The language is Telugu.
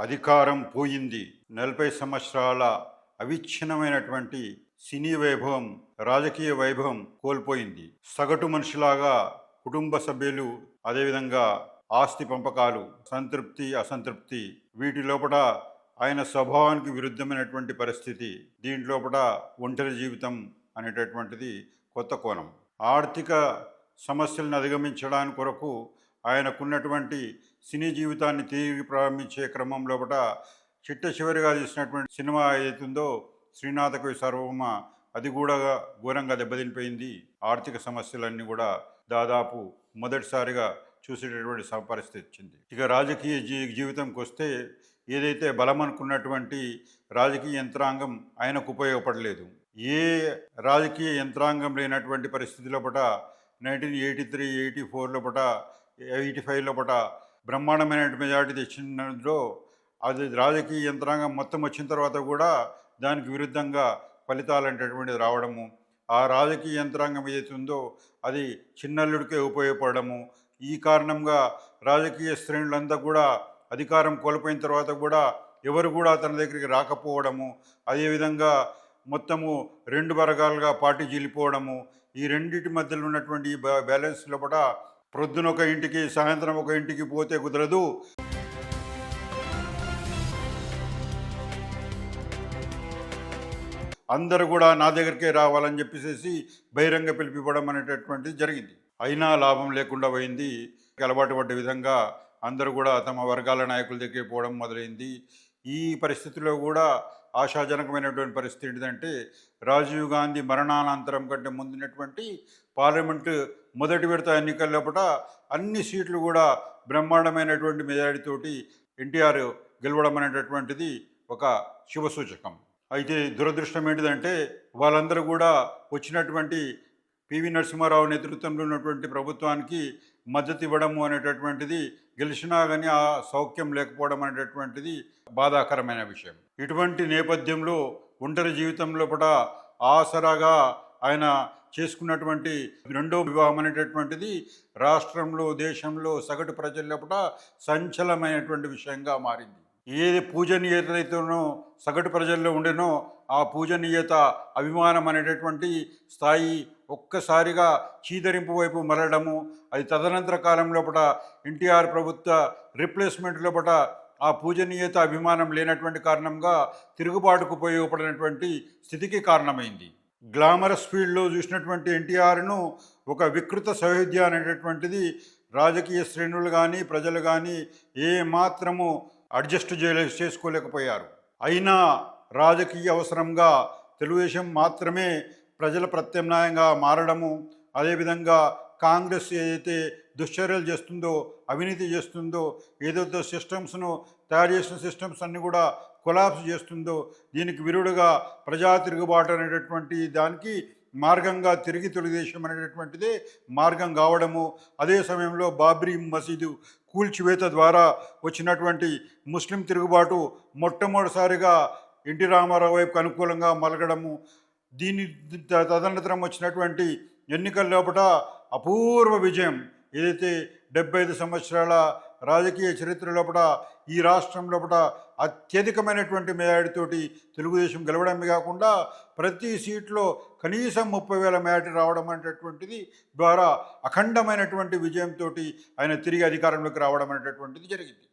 అధికారం పోయింది. నలభై సంవత్సరాల అవిచ్ఛిన్నమైనటువంటి సినీ వైభవం రాజకీయ వైభవం కోల్పోయింది. సగటు మనిషిలాగా కుటుంబ సభ్యులు అదేవిధంగా ఆస్తి పంపకాలు సంతృప్తి అసంతృప్తి వీటి లోపల ఆయన స్వభావానికి విరుద్ధమైనటువంటి పరిస్థితి దీంట్లోపట ఒంటరి జీవితం అనేటటువంటిది కొత్త కోణం. ఆర్థిక సమస్యలను అధిగమించడానికి కొరకు ఆయనకున్నటువంటి సినీ జీవితాన్ని తిరిగి ప్రారంభించే క్రమం లోపల చిట్ట చివరిగా తీసినటువంటి సినిమా ఏదైతుందో శ్రీనాథకు సర్వమ అది కూడా ఘోరంగా దెబ్బతినిపోయింది. ఆర్థిక సమస్యలన్నీ కూడా దాదాపు మొదటిసారిగా చూసేటటువంటి పరిస్థితి వచ్చింది. ఇక రాజకీయ జీ జీవితంకి వస్తే ఏదైతే బలం అనుకున్నటువంటి రాజకీయ యంత్రాంగం ఆయనకు ఉపయోగపడలేదు. ఏ రాజకీయ యంత్రాంగం లేనటువంటి పరిస్థితి లోపల nineteen eighty three eighty four లోపల ఎయిటీ ఫైవ్ పూట బ్రహ్మాండమైన మెజార్టీ తెచ్చినందులో అది రాజకీయ యంత్రాంగం మొత్తం వచ్చిన తర్వాత కూడా దానికి విరుద్ధంగా ఫలితాలు అనేటటువంటిది రావడము ఆ రాజకీయ యంత్రాంగం ఏదైతే ఉందో అది చిన్నల్లుడికే ఉపయోగపడము ఈ కారణంగా రాజకీయ శ్రేణులంతా కూడా అధికారం కోల్పోయిన తర్వాత కూడా ఎవరు కూడా తన దగ్గరికి రాకపోవడము అదేవిధంగా మొత్తము రెండు వర్గాలుగా పార్టీ జీలిపోవడము ఈ రెండింటి మధ్యలో ఉన్నటువంటి బ్యా- బ్యాలెన్స్ లోపల ప్రొద్దున ఒక ఇంటికి సాయంత్రం ఒక ఇంటికి పోతే కుదరదు. అందరూ కూడా నా దగ్గరికే రావాలని చెప్పేసి బహిరంగ పిలిపివ్వడం అనేటటువంటిది జరిగింది. అయినా లాభం లేకుండా పోయింది. అలవాటు పడ్డ విధంగా అందరూ కూడా తమ వర్గాల నాయకుల దగ్గరికి పోవడం మొదలైంది. ఈ పరిస్థితిలో కూడా ఆశాజనకమైనటువంటి పరిస్థితి ఏంటిదంటే రాజీవ్ గాంధీ మరణానంతరం కంటే ముందున్నటువంటి పార్లమెంటు మొదటి విడత ఎన్నికల్లోపట అన్ని సీట్లు కూడా బ్రహ్మాండమైనటువంటి మెజారిటీతోటి ఎన్టీఆర్ గెలవడం అనేటటువంటిది ఒక శుభసూచకం అయితే దురదృష్టం ఏంటిదంటే వాళ్ళందరూ కూడా వచ్చినటువంటి పివి నరసింహారావు నేతృత్వంలో ఉన్నటువంటి ప్రభుత్వానికి మద్దతు ఇవ్వడము అనేటటువంటిది గెలిచినా కానీ ఆ సౌఖ్యం లేకపోవడం అనేటటువంటిది బాధాకరమైన విషయం. ఇటువంటి నేపథ్యంలో ఒంటరి జీవితంలో కూడా ఆసరాగా ఆయన చేసుకున్నటువంటి రెండో వివాహం అనేటటువంటిది రాష్ట్రంలో దేశంలో సగటు ప్రజల్లో లోపల సంచలమైనటువంటి విషయంగా మారింది. ఏది పూజనీయతలైతేనో సగటు ప్రజల్లో ఉండేనో ఆ పూజనీయత అభిమానం అనేటటువంటి స్థాయి ఒక్కసారిగా చీదరింపు వైపు మరలడము అది తదనంతర కాలం లోపల ఎన్టీఆర్ ప్రభుత్వ రిప్లేస్మెంట్ లోపల ఆ పూజనీయత అభిమానం లేనటువంటి కారణంగా తిరుగుబాటుకు ఉపయోగపడినటువంటి స్థితికి కారణమైంది. గ్లామరస్ ఫీల్డ్లో చూసినటువంటి ఎన్టీఆర్ను ఒక వికృత సౌహృద్య అనేటటువంటిది రాజకీయ శ్రేణులు కానీ ప్రజలు కానీ ఏ మాత్రము అడ్జస్ట్ చేయలే చేసుకోలేకపోయారు. అయినా రాజకీయ అవసరంగా తెలుగుదేశం మాత్రమే ప్రజల ప్రత్యామ్నాయంగా మారడము అదేవిధంగా కాంగ్రెస్ ఏదైతే దుశ్చర్యలు చేస్తుందో అవినీతి చేస్తుందో ఏదైతే సిస్టమ్స్ను తయారు చేసిన సిస్టమ్స్ అన్నీ కూడా కొలాప్స్ చేస్తుందో దీనికి విరుడుగా ప్రజా తిరుగుబాటు అనేటటువంటి దానికి మార్గంగా తిరిగి తెలుగుదేశం అనేటటువంటిదే మార్గం కావడము అదే సమయంలో బాబ్రీ మసీదు కూల్చివేత ద్వారా వచ్చినటువంటి ముస్లిం తిరుగుబాటు మొట్టమొదటిసారిగా ఎన్టీ రామారావు వైపు అనుకూలంగా మలగడము దీని త- తదనంతరం వచ్చినటువంటి ఎన్నికల లోపల అపూర్వ విజయం ఏదైతే డెబ్బై ఐదు సంవత్సరాల రాజకీయ చరిత్ర లోపల ఈ రాష్ట్రం లోపల అత్యధికమైనటువంటి మేయాడితోటి తెలుగుదేశం గెలవడమే కాకుండా ప్రతి సీట్లో కనీసం ముప్పై వేల మేయాటి రావడం అనేటటువంటిది ద్వారా అఖండమైనటువంటి విజయంతో ఆయన తిరిగి అధికారంలోకి రావడం అనేటటువంటిది జరిగింది.